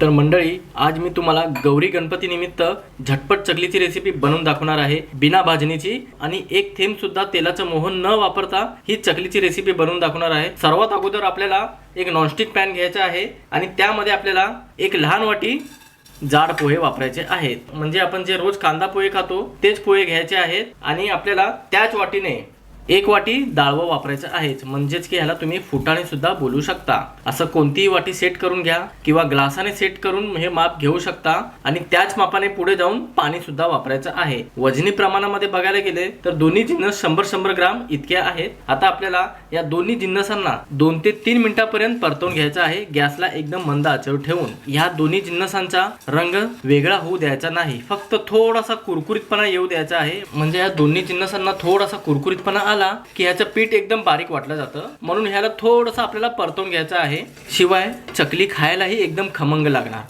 तर मंडळी आज मी तुम्हाला गौरी गणपती निमित्त झटपट चकलीची रेसिपी बनवून दाखवणार आहे. बिना भाजणीची आणि एक थेंब सुद्धा तेलाचं मोहन न वापरता ही चकलीची रेसिपी बनवून दाखवणार आहे. सर्वात अगोदर आपल्याला एक नॉनस्टिक पॅन घ्यायचा आहे आणि त्यामध्ये आपल्याला एक लहान वाटी जाड पोहे वापरायचे आहेत. म्हणजे आपण जे रोज कांदा पोहे खातो तेच पोहे घ्यायचे आहेत आणि आपल्याला त्याच वाटीने एक वाटी डाळवं वापरायचं आहेच. म्हणजेच की ह्याला तुम्ही फुटाने सुद्धा बोलू शकता. असं कोणतीही वाटी सेट करून घ्या किंवा ग्लासाने सेट करून हे माप घेऊ शकता आणि त्याच मापाने पुढे जाऊन पाणी सुद्धा वापरायचं आहे. वजनी प्रमाणामध्ये बघायला गेले तर दोन्ही जिन्नस शंभर शंभर ग्राम इतके आहेत. आता आपल्याला या दोन्ही जिन्नसांना दोन ते तीन मिनिटापर्यंत परतवून घ्यायचं आहे. गॅसला एकदम मंद आचेवर ठेवून. ह्या दोन्ही जिन्नसांचा रंग वेगळा होऊ द्यायचा नाही. फक्त थोडासा कुरकुरीतपणा येऊ द्यायचा आहे. म्हणजे या दोन्ही जिन्नसांना थोडासा कुरकुरीतपणा झाला की ह्याचं पीठ एकदम बारीक वाटलं जातं. म्हणून ह्याला थोडंसं आपल्याला परतून घ्यायचं आहे. शिवाय चकली खायलाही एकदम खमंग लागणार.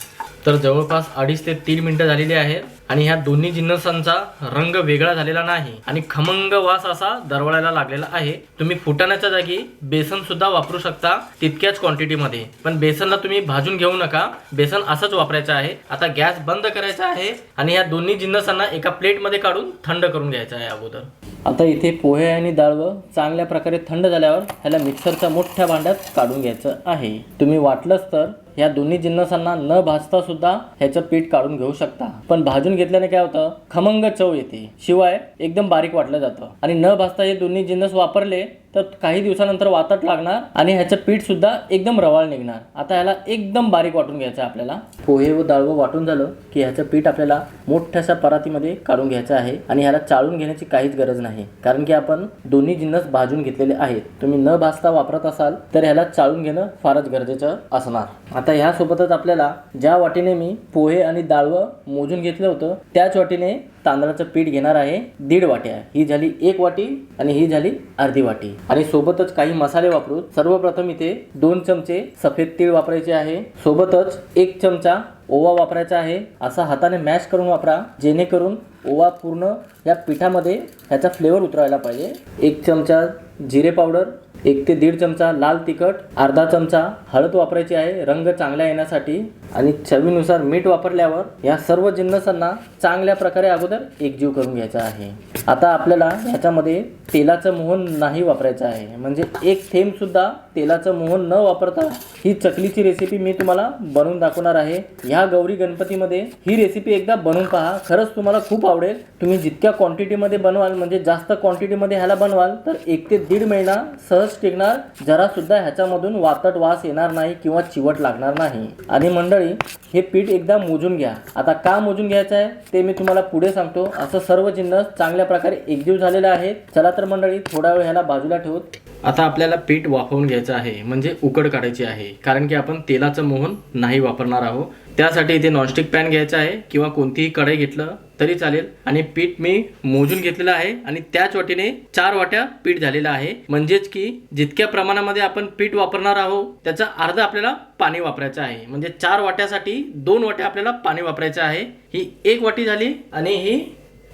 तर जवळपास अडीच ते तीन मिनिटं झालेली आहेत आणि ह्या दोन्ही जिन्नसांचा रंग वेगळा झालेला नाही आणि खमंग वास असा दरवळायला लागलेला आहे. तुम्ही फुटाण्याच्या जागी बेसन सुद्धा वापरू शकता तितक्याच क्वांटिटीमध्ये पण बेसनला तुम्ही भाजून घेऊ नका. बेसन असंच वापरायचं आहे. आता गॅस बंद करायचा आहे आणि ह्या दोन्ही जिन्नसांना एका प्लेटमध्ये काढून थंड करून घ्यायचं आहे अगोदर. आता इथे पोहे आणि डाळ चांगल्या प्रकारे थंड झाल्यावर ह्याला मिक्सरच्या मोठ्या भांड्यात काढून घ्यायचं आहे. तुम्ही वाटलंच तर या दोन्ही जिन्नसांना न भाजता सुद्धा ह्याचं पीठ काढून घेऊ शकता. पण भाजून घेतल्याने काय होतं? खमंग चव येते. शिवाय एकदम बारीक वाटलं जातं. आणि न भाजता हे दोन्ही जिन्नस वापरले तर काही दिवसानंतर वातट लागणार आणि ह्याचं पीठ सुद्धा एकदम रवाळ निघणार. आता ह्याला एकदम बारीक वाटून घ्यायचं आहे आपल्याला. पोहे व डाळवं वाटून झालं की ह्याचं पीठ आपल्याला मोठ्याशा परातीमध्ये काढून घ्यायचं आहे आणि ह्याला चाळून घेण्याची काहीच गरज नाही. कारण की आपण दोन्ही जिन्नस भाजून घेतलेले आहेत. तुम्ही न भाजता वापरत असाल तर ह्याला चाळून घेणं फारच गरजेचं असणार. आता ह्यासोबतच आपल्याला ज्या वाटीने मी पोहे आणि डाळवं मोजून घेतलं होतं त्याच वाटीने तांदळाचं पीठ घेणार आहे दीड वाट्या. ही झाली एक वाटी आणि ही झाली अर्धी वाटी. आणि सोबतच काही मसाले वापरू सर्वप्रथम इथे दोन चमचे सफेद तीळ वापरायचे आहे. सोबतच एक चमचा ओवा वापरायचा आहे. असा हाताने मॅश करून वापरा जेणेकरून ओवा पूर्ण या पिठामध्ये ह्याचा फ्लेवर उतरायला पाहिजे. एक चमचा जिरे पावडर एक ते दीड चमचा लाल तिखट अर्धा चमचा हळद वापरायची आहे. रंग चांगला येण्यासाठी आणि चवीनुसार मीठ वापरल्यावर या सर्व जिन्नसांना चांगल्या प्रकारे अगोदर एकजीव करून घ्यायचा आहे. आता आपल्याला ह्याच्यामध्ये तेलाचं मोहन नाही वापरायचं आहे. म्हणजे एक थेंबसुद्धा तेलाचं मोहन न वापरता ही चकलीची रेसिपी मी तुम्हाला बनवून दाखवणार आहे. ह्या गौरी गणपतीमध्ये ही रेसिपी एकदा बनवून पहा. खरंच तुम्हाला खूप आवडेल. तुम्ही जितक्या क्वांटिटीमध्ये बनवाल म्हणजे जास्त क्वांटिटीमध्ये ह्याला बनवाल तर एक ते दीड महिना सहज टिकणार. जरासुद्धा ह्याच्यामधून वातट वास येणार नाही किंवा चिवट लागणार नाही. आणि मंडळी हे पीठ एकदा मोजून घ्या. आता का मोजून घ्यायचं आहे ते मी तुम्हाला पुढे सांगतो. असं सर्व जिन्नस चांगल्या प्रकारे एकजीव झालेलं आहे. चला तर मंडळी थोडा वेळ ह्याला बाजूला ठेवत आता आपल्याला पीठ वाफवून घ्यायचं आहे. म्हणजे उकड काढायची आहे. कारण की आपण तेलाचं मोहन नाही वापरणार आहोत. त्यासाठी इथे नॉनस्टिक पॅन घ्यायचा आहे किंवा कोणतीही कढई घेतलं तरी चालेल. आणि पीठ मी मोजून घेतलेलं आहे. आणि त्याच वाटीने चार वाट्या पीठ झालेलं आहे. म्हणजेच की जितक्या प्रमाणामध्ये आपण पीठ वापरणार आहोत त्याचा अर्ध आपल्याला पाणी वापरायचं आहे. म्हणजे चार वाट्यासाठी दोन वाट्या आपल्याला पाणी वापरायचं आहे. ही एक वाटी झाली आणि ही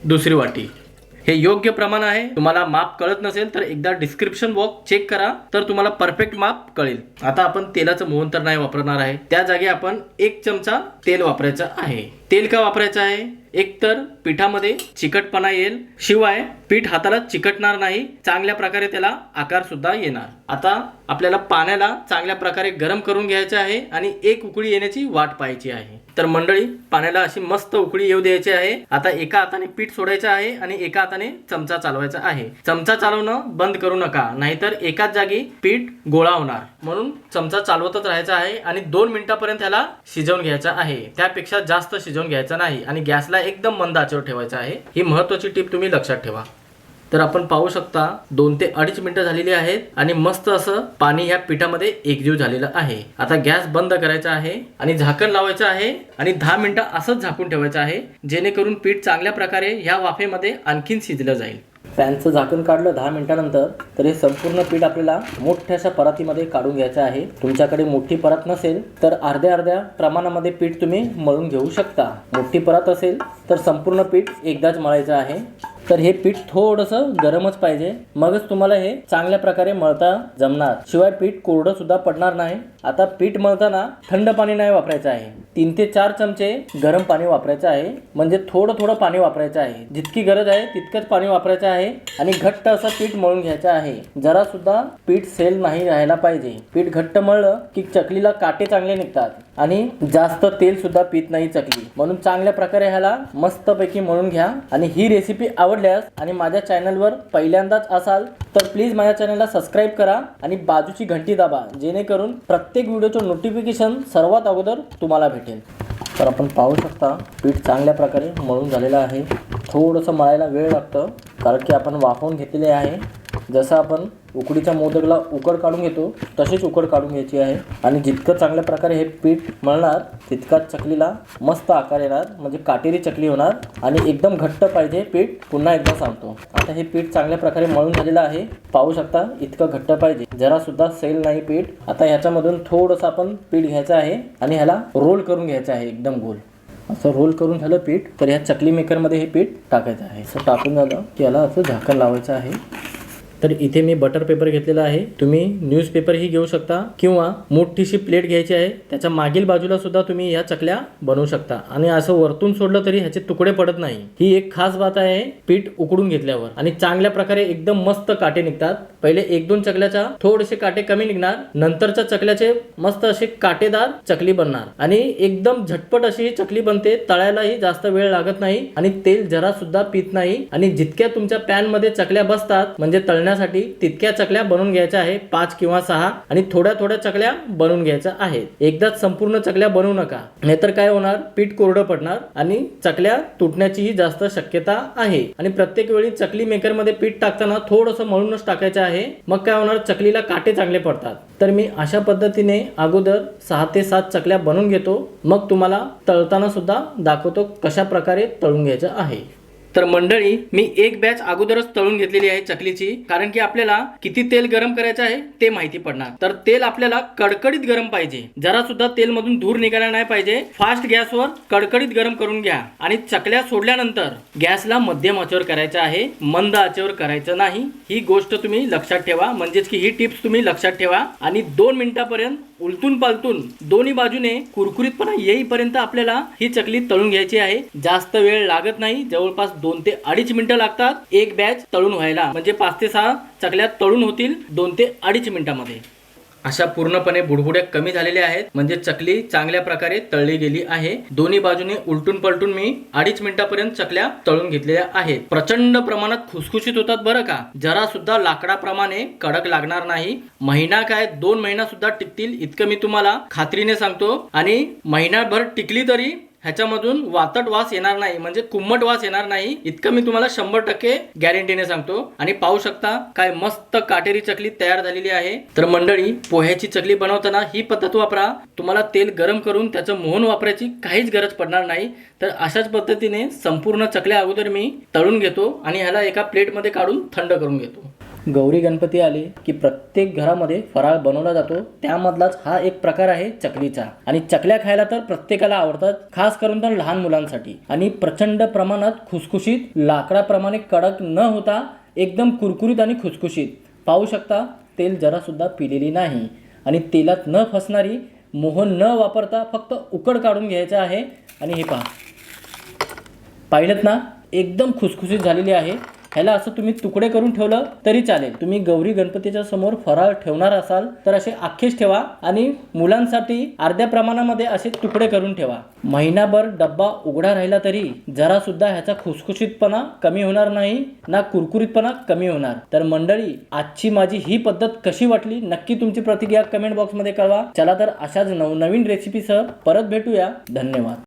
दुसरी वाटी. हे योग्य प्रमाण आहे. तुम्हाला माप कळत नसेल तर एकदा डिस्क्रिप्शन बॉक्स चेक करा. तर तुम्हाला परफेक्ट माप कळेल. आता आपण तेलाचं मोहन तर नाही वापरणार आहे. त्या जागी आपण एक चमचा तेल वापरायचं आहे. तेल का वापरायचं आहे? एक तर पिठामध्ये चिकटपणा येईल शिवाय पीठ हाताला चिकटणार नाही चांगल्या प्रकारे त्याला आकार सुद्धा येणार. आता आपल्याला पाण्याला चांगल्या प्रकारे गरम करून घ्यायचं आहे आणि एक उकळी येण्याची वाट पाहायची आहे. तर मंडळी पाण्याला अशी मस्त उकळी येऊ द्यायची आहे. आता एका हाताने पीठ सोडायचं आहे आणि एका हाताने चमचा चालवायचा आहे. चमचा चालवणं बंद करू नका नाहीतर एकाच जागी पीठ गोळा होणार म्हणून चमचा चालवतच राहायचा आहे आणि दोन मिनिटापर्यंत त्याला शिजवून घ्यायचा आहे. त्यापेक्षा जास्त शिजवून घ्यायचा नाही आणि गॅसला एकदम मंद आचेवर ठेवायचा आहे. ही महत्वाची टीप तुम्ही लक्षात ठेवा. तर आपण पाहू शकता दोन ते अडीच मिनिटं झालेली आहेत आणि मस्त असं पाणी ह्या पिठामध्ये एकजीव झालेलं आहे. आता गॅस बंद करायचा आहे आणि झाकण लावायचं आहे आणि दहा मिनिटं असंच झाकून ठेवायचं आहे जेणेकरून पीठ चांगल्या प्रकारे ह्या वाफेमध्ये आणखीन शिजलं जाईल. पॅनचं झाकण काढलं दहा मिनिटानंतर तर हे संपूर्ण पीठ आपल्याला मोठ्याशा परातीमध्ये काढून घ्यायचं आहे. तुमच्याकडे मोठी परात नसेल तर अर्ध्या अर्ध्या प्रमाणामध्ये पीठ तुम्ही मळून घेऊ शकता. मोठी परात असेल तर संपूर्ण पीठ एकदाच मळायचं आहे. तर हे पीठ थोडंसं गरमच पाहिजे. मगच तुम्हाला हे चांगल्या प्रकारे मळता जमणार. शिवाय पीठ कोरडं सुद्धा पडणार नाही. आता पीठ मळताना थंड पाणी नाही वापरायचं आहे. तीन ते चार चमचे गरम पाणी वापरायचं आहे. म्हणजे थोडं थोडं पाणी वापरायचं आहे. जितकी गरज आहे तितकंच पाणी वापरायचं आहे. आणि घट्ट असं पीठ मळून घ्यायचं आहे. जरा सुद्धा पीठ सेल नाही राहायला पाहिजे. पीठ घट्ट मळलं की चकलीला काटे चांगले निघतात. आणि जास्त तेल सुद्धा पीत नाही चकली. म्हणून चांगल्या प्रकारे ह्याला मस्तपैकी मळून घ्या. आणि ही रेसिपी आवडल्यास आणि माझ्या चॅनलवर पहिल्यांदाच असाल तर प्लीज माझ्या चॅनलला सबस्क्राईब करा आणि बाजूची घंटी दाबा. जेणेकरून प्रत्येक व्हिडिओचं नोटिफिकेशन सर्वात अगोदर तुम्हाला भेटेल. तर आपण पाहू शकता पीठ चांगल्या प्रकारे मळून झालेलं आहे. थोडंसं मळायला वेळ लागतं कारण की आपण वाफवून घेतलेले आहे. जसं आपण उकडीच्या मोदकला उकड काढून घेतो तशीच उकड काढून घ्यायची आहे. आणि जितकं चांगल्या प्रकारे हे पीठ मळणार तितकाच चकलीला मस्त आकार येणार म्हणजे काटेरी चकली होणार आणि एकदम घट्ट पाहिजे पीठ पुन्हा एकदा सांगतो आता हे पीठ चांगल्या प्रकारे मळून झालेलं आहे. पाहू शकता इतकं घट्ट पाहिजे. जरा सुद्धा सेल नाही पीठ. आता ह्याच्यामधून थोडंसं आपण पीठ घ्यायचं आहे आणि ह्याला रोल करून घ्यायचं आहे एकदम गोल. असं रोल करून झालं पीठ तर ह्या चकली मेकरमध्ये हे पीठ टाकायचं आहे. असं टाकून झालं की याला असं झाकण लावायचं आहे. तर इथे मी बटर पेपर घेतलेला आहे. तुम्ही न्यूजपेपरही घेऊ शकता किंवा मोठीशी प्लेट घ्यायची आहे. त्याच्या मागील बाजूला सुद्धा तुम्ही ह्या चकल्या बनवू शकता. आणि असं वरतून सोडलं तरी ह्याचे तुकडे पडत नाही. ही एक खास बात आहे पीठ उकडून घेतल्यावर. आणि चांगल्या प्रकारे एकदम मस्त काटे निघतात. पहिले एक दोन चकल्याच्या थोडेसे काटे कमी निघणार नंतरच्या चकल्याचे मस्त असे काटेदार चकली बनणार. आणि एकदम झटपट अशी ही चकली बनते तळायलाही जास्त वेळ लागत नाही आणि तेल जरा सुद्धा पित नाही. आणि जितक्या तुमच्या पॅनमध्ये चकल्या बसतात म्हणजे तळण्यासाठी तितक्या चकल्या बनवून घ्यायच्या आहे पाच किंवा सहा आणि थोड्या थोड्या चकल्या बनवून घ्यायच्या आहेत. एकदाच संपूर्ण चकल्या बनवू नका नाहीतर काय होणार? पीठ कोरडं पडणार आणि चकल्या तुटण्याचीही जास्त शक्यता आहे. आणि प्रत्येक वेळी चकली मेकरमध्ये पीठ टाकताना थोडंसं मळूनच टाकायचं आहे. मग काय होणार? चकलीला काटे चांगले पडतात. तर मी अशा पद्धतीने अगोदर सहा ते सात चकल्या बनवून घेतो. मग तुम्हाला तळताना सुद्धा दाखवतो कशा प्रकारे तळून घ्यायचं आहे. तर मंडळी मी एक बॅच अगोदरच तळून घेतलेली आहे चकलीची कारण की आपल्याला किती तेल गरम करायचं आहे ते माहिती पडणार. तर तेल आपल्याला कडकडीत गरम पाहिजे. जरा सुद्धा तेल मधून धूर निघायला नाही पाहिजे. फास्ट गॅसवर कडकडीत गरम करून घ्या. आणि चकल्या सोडल्यानंतर गॅसला मध्यम आचेवर करायचं आहे. मंद आचेवर करायचं नाही. ही गोष्ट तुम्ही लक्षात ठेवा. म्हणजेच की ही टिप्स तुम्ही लक्षात ठेवा. आणि दोन मिनिटापर्यंत उलटून पालटून दोन्ही बाजूने कुरकुरीतपणा येईपर्यंत आपल्याला ही चकली तळून घ्यायची आहे. जास्त वेळ लागत नाही. जवळपास दोन ते अडीच मिनिटं लागतात एक बॅच तळून व्हायला. म्हणजे पाच ते सहा चकल्या तळून होतील दोन ते अडीच मिनिटामध्ये. अशा पूर्णपणे बुडबुड्या कमी झालेल्या आहेत. म्हणजे चकली चांगल्या प्रकारे तळली गेली आहे. दोन्ही बाजूने उलटून पलटून मी अडीच मिनिटापर्यंत चकल्या तळून घेतलेल्या आहेत. प्रचंड प्रमाणात खुसखुशीत होतात बरं का? जरा सुद्धा लाकडाप्रमाणे कडक लागणार नाही. महिना काय दोन महिना सुद्धा टिकतील इतकं मी तुम्हाला खात्रीने सांगतो. आणि महिनाभर टिकली तरी ह्याच्यामधून वातट वास येणार नाही म्हणजे कुंबट वास येणार नाही इतकं मी तुम्हाला शंभर टक्के गॅरंटीने सांगतो. आणि पाहू शकता काय मस्त काटेरी चकली तयार झालेली आहे. तर मंडळी पोह्याची चकली बनवताना ही पद्धत वापरा. तुम्हाला तेल गरम करून त्याचं मोहन वापरायची काहीच गरज पडणार नाही. तर अशाच पद्धतीने संपूर्ण चकल्या अगोदर मी तळून घेतो आणि ह्याला एका प्लेटमध्ये काढून थंड करून घेतो. गौरी गणपती आले की प्रत्येक घरामध्ये फराळ बनवला जातो. त्यामधलाच हा एक प्रकार आहे चकलीचा. आणि चकल्या खायला तर प्रत्येकाला आवडतात खास करून तर लहान मुलांसाठी. आणि प्रचंड प्रमाणात खुसखुशीत लाकडाप्रमाणे कडक न होता एकदम कुरकुरीत आणि खुसखुशीत. पाहू शकता तेल जरासुद्धा पिलेली नाही. आणि तेलात न फसणारी मोहन न वापरता फक्त उकड काढून घ्यायचं आहे. आणि हे पहा. पाहिलं ना एकदम खुसखुशीत झालेली आहे. ह्याला असं तुम्ही तुकडे करून ठेवलं तरी चालेल. तुम्ही गौरी गणपतीच्या समोर फराळ ठेवणार असाल तर असे अख्खेच ठेवा आणि मुलांसाठी अर्ध्या प्रमाणामध्ये असे तुकडे करून ठेवा. महिनाभर डब्बा उघडा राहिला तरी जरा सुद्धा ह्याचा खुसखुशीतपणा कमी होणार नाही ना कुरकुरीतपणा कमी होणार. तर मंडळी आजची माझी ही पद्धत कशी वाटली नक्की तुमची प्रतिक्रिया कमेंट बॉक्समध्ये कळवा. चला तर अशाच नवनवीन रेसिपीसह परत भेटूया. धन्यवाद.